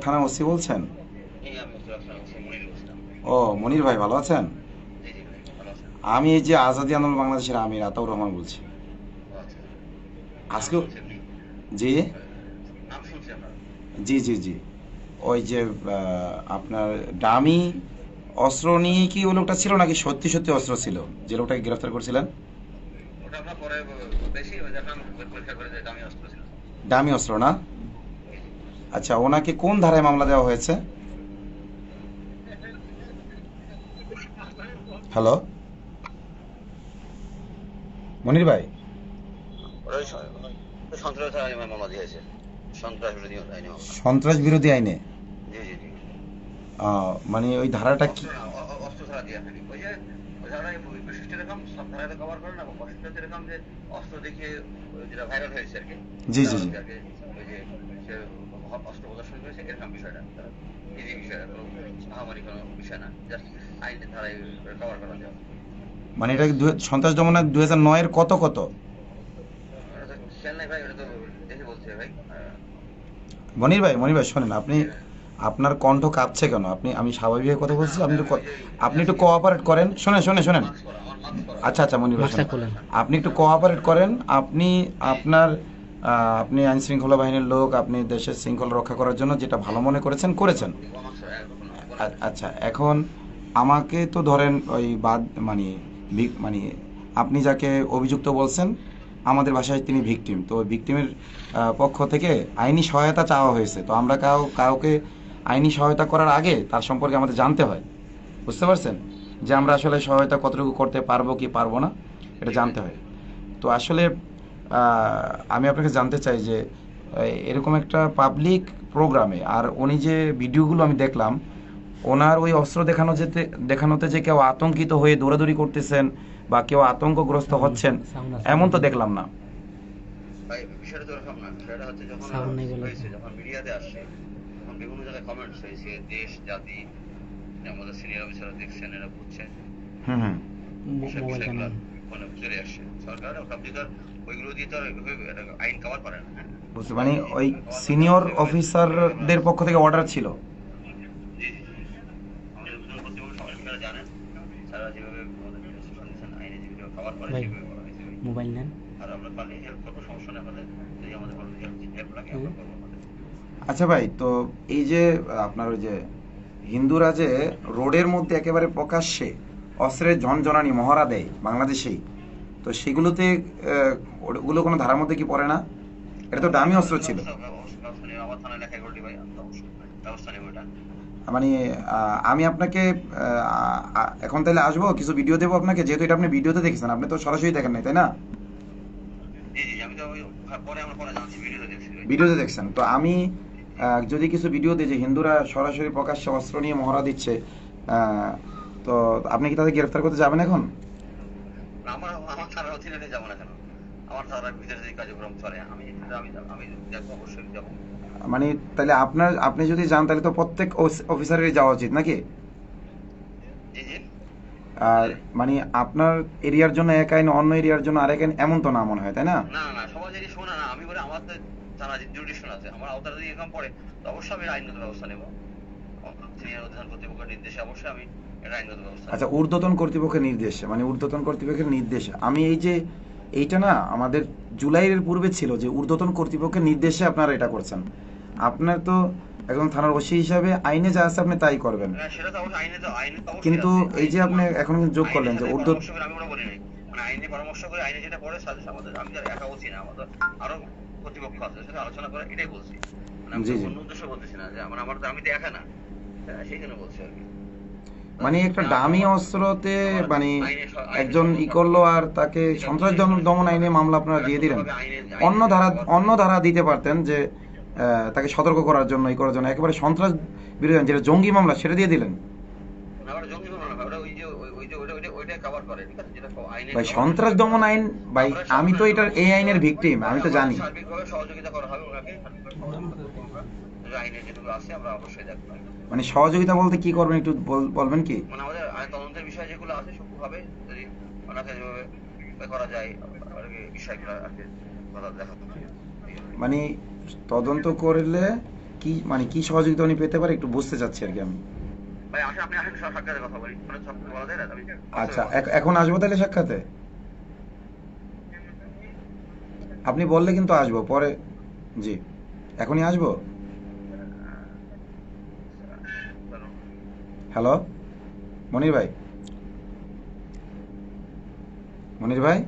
থানা ওসি বলছেন? ও মনির ভাই ভালো আছেন? আমি এই যে আজাদি আন্দোলন বাংলাদেশের আমির আতাউর রহমান বলছি। আচ্ছা। আজকে জি? জি জি জি। ওই যে আপনার ডামি অস্ত্র নিয়ে কি ওই লোকটা ছিল নাকি সত্যি সত্যি অস্ত্র ছিল? যে লোকটাকে গ্রেফতার করছিলেন? ডামি অস্ত্র না? আচ্ছা ওনাকে কোন ধারায় মামলা দেওয়া হয়েছে? হ্যালো মনির ভাই? সন্ত্রাস বিরোধী আইনে মানে ওই ধারাটা কি? জি, জি, জি। অস্ত্র প্রদর্শন করেছে এরকম বিষয়টা। এই বিষয়টা কোনো মহামারী কোনো বিষয় না জাস্ট আইনের ধারায় কভার করা যায়। মানে এটা সন্ত্রাস দমনের দুই হাজার নয়ের কত কত? ওটা তো খেয়াল নাই ভাই ওটা তো দেখে বলছে ভাই। মনির ভাই মনির ভাই শোনেন আপনি আপনার কণ্ঠ কাঁপছে কেন? আপনি আমি স্বাভাবিক কথা বলছি আপনি একটু আপনি একটু কোঅপারেট করেন। শোনেন শোনেন শোনেন। আচ্ছা আচ্ছা মনির ভাই। আপনি একটু কোঅপারেট করেন আপনি আপনার আহ, আপনি আইন শৃঙ্খলা বাহিনীর লোক, আপনি দেশের শৃঙ্খলা রক্ষা করার জন্য যেটা ভালো মনে করেছেন করেছেন। আচ্ছা এখন আমাকে তো ধরেন ওই বাদ মানে মানে আপনি যাকে অভিযুক্ত বলছেন, আমাদের ভাষায় তিনি ভিকটিম। তো ভিকটিমের পক্ষ থেকে আইনি সহায়তা চাওয়া হয়েছে। তো আমরা কাউ কাউকে আইনি সহায়তা করার আগে তার সম্পর্কে আমাদের জানতে হয়। বুঝতে পারছেন? যে আমরা আসলে সহায়তা কতটুকু করতে পারব কি পারব না, এটা জানতে হয়। তো আসলে আমি আপনাকে জানতে চাই যে এরকম একটা পাবলিক প্রোগ্রামে আর উনি যে ভিডিওগুলো আমি দেখলাম ওনার ওই অস্ত্র দেখানো যেতে দেখানোতে যে কেউ আতঙ্কিত হয়ে দৌড়াদৌড়ি করতেছেন বা কেউ আতঙ্কগ্রস্ত হচ্ছেন এমন তো দেখলাম না। বিষয়টা তো এরকম না। বিষয়টা হচ্ছে যখন Sound নেই বলে। হয়েছে যখন মিডিয়াতে আসছে তখন বিভিন্ন জায়গায় কমেন্টস হয়েছে দেশ জাতি আমাদের সিনিয়র অফিসাররা দেখছেন এরা বুঝছেন। হুম হুম। মানে চলে আসছে সরকার সব ওইগুলো দিয়ে তো আর আইন কভার করে না? বুঝতে মানে ওই সিনিয়র অফিসারদের পক্ষ থেকে অর্ডার ছিল? মোবাইল নেন। আচ্ছা ভাই তো এই যে আপনার ওই যে হিন্দুরা যে রোডের মধ্যে একেবারে প্রকাশ্যে অস্ত্রের ঝনঝনানি মহড়া দেয় বাংলাদেশেই তো সেগুলোতে ওগুলো কোনো ধারার মধ্যে কি পড়ে না? এটা তো দামি অস্ত্র ছিল। মানে আমি আপনাকে এখন তাহলে আসব, কিছু ভিডিও দেবো আপনাকে, যেহেতু এটা আপনি ভিডিওতে দেখেছেন, আপনি তো সরাসরি দেখেন নাই, তাই না? ভিডিওতে দেখছেন। তো আমি যদি কিছু ভিডিও দিই যে হিন্দুরা সরাসরি প্রকাশ্যে অস্ত্র নিয়ে মহড়া দিচ্ছে তো আপনি কি তাদের গ্রেফতার করতে যাবেন এখন? থানার যাব না কেন? আমার থানার ভিতরে যে কার্যক্রম চলে আমি আমি আমি দেখব অবশ্যই যাব। মানে তাহলে আপনার আপনি যদি যান তাহলে তো প্রত্যেক অফিস- অফিসারেরই যাওয়া উচিত নাকি? আর মানে আপনার এরিয়ার জন্য এক আইন অন্য এরিয়ার জন্য আরেক আইন এমন তো না মনে হয় তাই না? না না সবাই যদি শোনা না আমি বলে আমার তো থানা জুডিশন আছে আমার আওতার যদি এরকম পড়ে তো অবশ্যই আমি আইনগত ব্যবস্থা নেব। সিনিয়র অধিকার কর্তৃপক্ষের নির্দেশে অবশ্যই আমি আচ্ছা ঊর্ধ্বতন কর্তৃপক্ষের নির্দেশ মানে ঊর্ধ্বতন কর্তৃপক্ষের নির্দেশ। আমি এই যে এইটা না আমাদের জুলাইয়ের পূর্বে ছিল যে ঊর্ধ্বতন কর্তৃপক্ষের নির্দেশে আপনারা এটা করছেন। আপনার তো একজন থানার ওসি হিসাবে আইনে যা আছে আপনি তাই করবেন। কিন্তু এই যে আপনি এখন যোগ করলেন যে ঊর্ধ্ব। মানে আইনে পরামর্শ করে আইনে যেটা পড়ে সাথে আমাদের আমি তো একা বলছি না আমাদের আরও কর্তৃপক্ষ আছে সেটা আলোচনা করে এটাই বলছি। মানে আমি। উদ্দেশ্য বলতেছি না যে আমার আমার তো আমি তো একা না। হ্যাঁ, সেই জন্য বলছি আর কি। মানে একটা দামি অস্ত্রতে মানে একজন ই করল আর তাকে সন্ত্রাস দমন- আইনে মামলা আপনারা দিয়ে দিলেন। অন্য ধারা অন্য ধারা দিতে পারতেন যে তাকে সতর্ক করার জন্য, ই করার জন্য। একেবারে সন্ত্রাস বিরোধী, যেটা জঙ্গি মামলা, সেটা দিয়ে দিলেন। ভাই, সন্ত্রাস দমন আইন, ভাই, আমি তো এটার, এই আইনের ভিকটিম, আমি তো জানি। যেগুলো আছে আমরা অবশ্যই দেখব। মানে সহযোগিতা বলতে কি করবেন একটু বলবেন কি? মানে আমাদের তদন্তের বিষয় যেগুলো আছে যদি ওনাকে যেভাবে করা যায় আর কি বিষয়গুলো আর কি মানে তদন্ত করলে কি মানে কি সহযোগিতা উনি পেতে পারে একটু বুঝতে চাচ্ছি আর কি আমি। ভাই আসেন আপনি আসেন সাক্ষাতে কথা বলি। মানে সব বলা যায় না আচ্ছা এখন আসব তাহলে সাক্ষাতে? আপনি বললে কিন্তু আসব পরে জি এখনই আসব? হ্যালো মনির ভাই? মনির ভাই?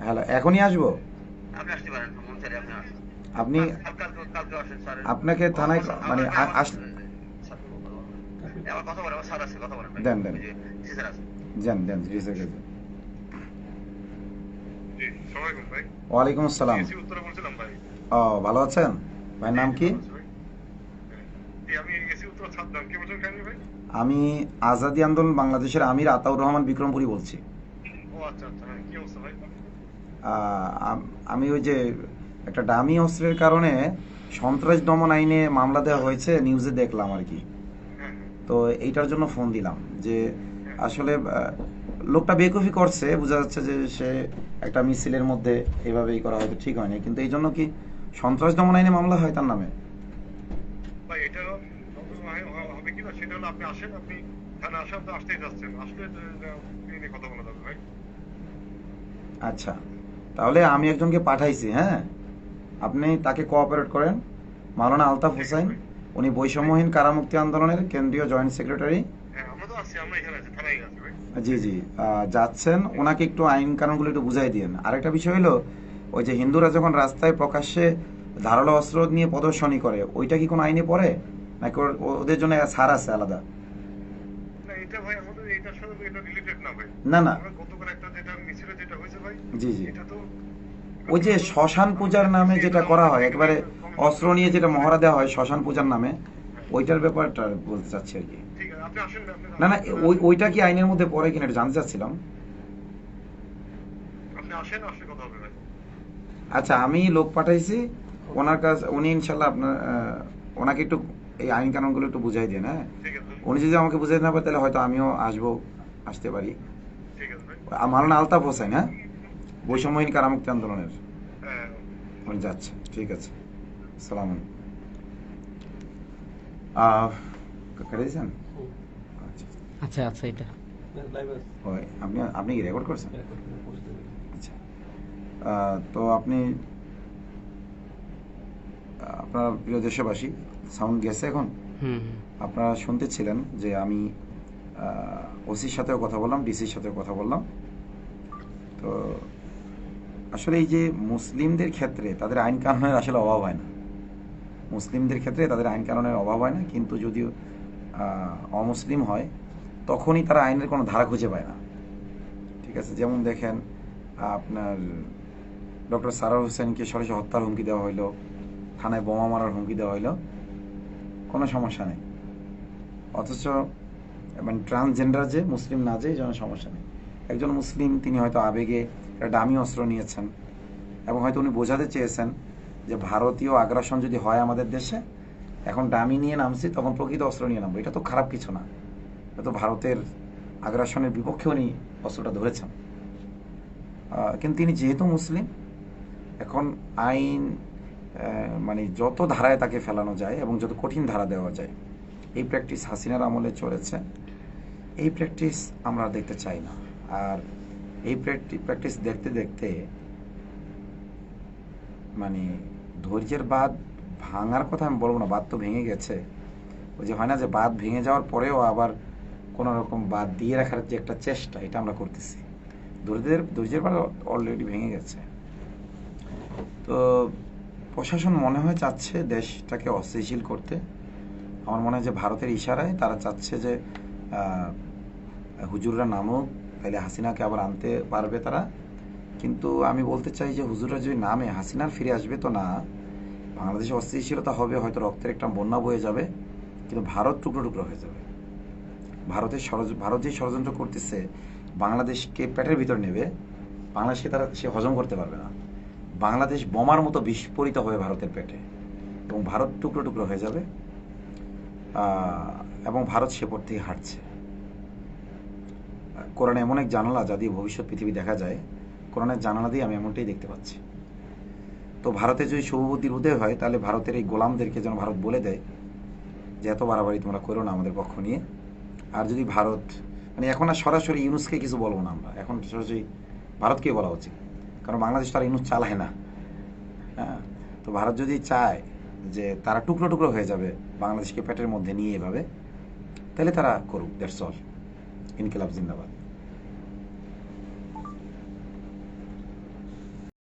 হ্যালো এখনই আসব? আপনি আপনাকে থানায় মানে আ- আস আমার কথা বলে আমার স্যার আছে কথা বলেন ভাই। দেন, দেন। ওই যে টিচার আছে যান দেন রিসের কাছে জি, সালামালাইকুম ভাই। ওয়ালাইকুম আসসালাম। ভাই। ও ভালো আছেন? ভাইয়ের নাম কি? ভাই। আমি ভাই? আজাদি আন্দোলন বাংলাদেশের আমির আতাউর রহমান বিক্রমপুরি বলছি। আচ্ছা, আচ্ছা, হ্যাঁ, ভাই? আমি ওই যে একটা ডামি অস্ত্রের কারণে সন্ত্রাস দমন আইনে মামলা দেওয়া হয়েছে নিউজে দেখলাম আর কি। হ্যাঁ, হ্যাঁ, তো এইটার জন্য ফোন দিলাম যে আসলে লোকটা বেকুফি করছে বোঝা যাচ্ছে যে সে একটা মিছিলের মধ্যে এভাবেই করা হয়তো ঠিক হয়নি। কিন্তু এই জন্য কি সন্ত্রাস দমন আইনে মামলা হয় তার নামে। আচ্ছা তাহলে আমি একজনকে পাঠাইছি হ্যাঁ? আপনি তাকে কোঅপারেট করেন। মাওলানা আলতাফ হোসেন উনি বৈষম্যহীন কারামুক্তি আন্দোলনের কেন্দ্রীয় জয়েন্ট সেক্রেটারি জি জি। যাচ্ছেন। ওনাকে একটু আইন কানুনগুলো একটু বুঝাই দিন আরেকটা বিষয় হলো ওই যে হিন্দুরা যখন রাস্তায় প্রকাশ্যে ধারালো অস্ত্র নিয়ে প্রদর্শনী করে ওইটা কি কোনো আইনে পড়ে? নাকি ওদের জন্য ছাড় আছে আলাদা? না, না জি জি। ওই যে শ্মশান পূজার নামে যেটা করা হয় একবারে অস্ত্র নিয়ে যেটা মহড়া দেওয়া হয় শ্মশান পূজার নামে ওইটার ব্যাপারটা বলতে চাচ্ছি আর কি। না, না না ওই ওইটা কি আইনের মধ্যে পড়ে কিনা এটা জানতে চাচ্ছিলাম। আচ্ছা আমি লোক পাঠাইছি ওনার কাছ উনি ইনশাল্লাহ আপনার ওনাকে একটু এই আইন কানুনগুলো একটু বুঝাই দিন হ্যাঁ? উনি যদি আমাকে বুঝাই না পারে তাহলে হয়তো আমিও আসব আসতে পারি। আমার না আলতাফ হোসেন হ্যাঁ? বৈষম্যহীন কারামুক্তি আন্দোলনের। হ্যাঁ, উনি যাচ্ছে ঠিক আছে। সালাম দিয়েছেন আচ্ছা আচ্ছা এটা। হয় আপনি আপনি কি রেকর্ড করছেন? আচ্ছা। তো আপনি আপনার প্রিয় দেশবাসী সাউন্ড গেছে এখন। আপনারা শুনতেছিলেন যে আমি ওসির সাথেও কথা বললাম ডিসির সাথেও কথা বললাম। তো আসলে এই যে মুসলিমদের ক্ষেত্রে তাদের আইন কানুনের আসলে অভাব হয় না। মুসলিমদের ক্ষেত্রে তাদের আইন কানুনের অভাব হয় না কিন্তু যদিও অমুসলিম হয়, তখনই তারা আইনের কোনো ধারা খুঁজে পায় না। ঠিক আছে? যেমন দেখেন, আপনার ডক্টর সারার হোসেনকে সরাসরি হত্যার হুমকি দেওয়া হইল, থানায় বোমা মারার হুমকি দেওয়া হইল, কোনো সমস্যা নেই। অথচ মানে ট্রান্সজেন্ডার যে, মুসলিম না যে জন্য সমস্যা নেই। একজন মুসলিম, তিনি হয়তো আবেগে একটা দামি অস্ত্র নিয়েছেন, এবং হয়তো উনি বোঝাতে চেয়েছেন যে ভারতীয় আগ্রাসন যদি হয় আমাদের দেশে এখন ডামি নিয়ে নামছি, তখন প্রকৃত অস্ত্র নিয়ে নামবো। এটা তো খারাপ কিছু না। এটা তো ভারতের আগ্রাসনের বিপক্ষে উনি অস্ত্রটা ধরেছেন। কিন্তু তিনি যেহেতু মুসলিম, এখন আইন মানে যত ধারায় তাকে ফেলানো যায় এবং যত কঠিন ধারা দেওয়া যায়, এই প্র্যাকটিস হাসিনার আমলে চলেছে। এই প্র্যাকটিস আমরা দেখতে চাই না। আর এই প্র্যাকটিস দেখতে দেখতে মানে ধৈর্যের বাদ ভাঙার কথা আমি বলব না, বাদ তো ভেঙে গেছে। ওই যে হয় না যে বাদ ভেঙে যাওয়ার পরেও আবার কোনো রকম বাদ দিয়ে রাখার যে একটা চেষ্টা, এটা আমরা করতেছি। ধৈর্যের ধৈর্যের বাদ অলরেডি ভেঙে গেছে। তো প্রশাসন মনে হয় চাচ্ছে দেশটাকে অস্থিতিশীল করতে। আমার মনে হয় যে ভারতের ইশারায় তারা চাচ্ছে যে হুজুররা নামুক তাহলে হাসিনাকে আবার আনতে পারবে তারা। কিন্তু আমি বলতে চাই যে হুজুররা যদি নামে, হাসিনার ফিরে আসবে তো না। বাংলাদেশে অস্থিতিশীলতা হবে, হয়তো রক্তের একটা বন্যা বয়ে যাবে, কিন্তু ভারত টুকরো টুকরো হয়ে যাবে। ভারতের ষড়য ভারত যে ষড়যন্ত্র করতেছে, বাংলাদেশকে পেটের ভিতর নেবে, বাংলাদেশকে তারা, সে হজম করতে পারবে না। বাংলাদেশ বোমার মতো বিস্ফোরিত হবে ভারতের পেটে, এবং ভারত টুকরো টুকরো হয়ে যাবে এবং ভারত সে পথ থেকে হাঁটছে। কোরআনে এমন এক জানালা যা দিয়ে ভবিষ্যৎ পৃথিবী দেখা যায়, কোরআনের জানালা দিয়ে আমি এমনটাই দেখতে পাচ্ছি। তো ভারতে যদি শুভবুদ্ধির উদয় হয়, তাহলে ভারতের এই গোলামদেরকে যেন ভারত বলে দেয় যে, এত বাড়াবাড়ি তোমরা করো না আমাদের পক্ষ নিয়ে। আর যদি ভারত মানে এখন আর সরাসরি ইউনুসকে কিছু বলব না আমরা। এখন সরাসরি ভারতকে বলা উচিত। কারণ বাংলাদেশ তারা ইউনুস চালায় না। হ্যাঁ? তো ভারত যদি চায় যে, তারা টুকরো টুকরো হয়ে যাবে বাংলাদেশকে পেটের মধ্যে নিয়ে এভাবে, তাহলে তারা করুক। দ্যাটস অল ইনকিলাব জিন্দাবাদ।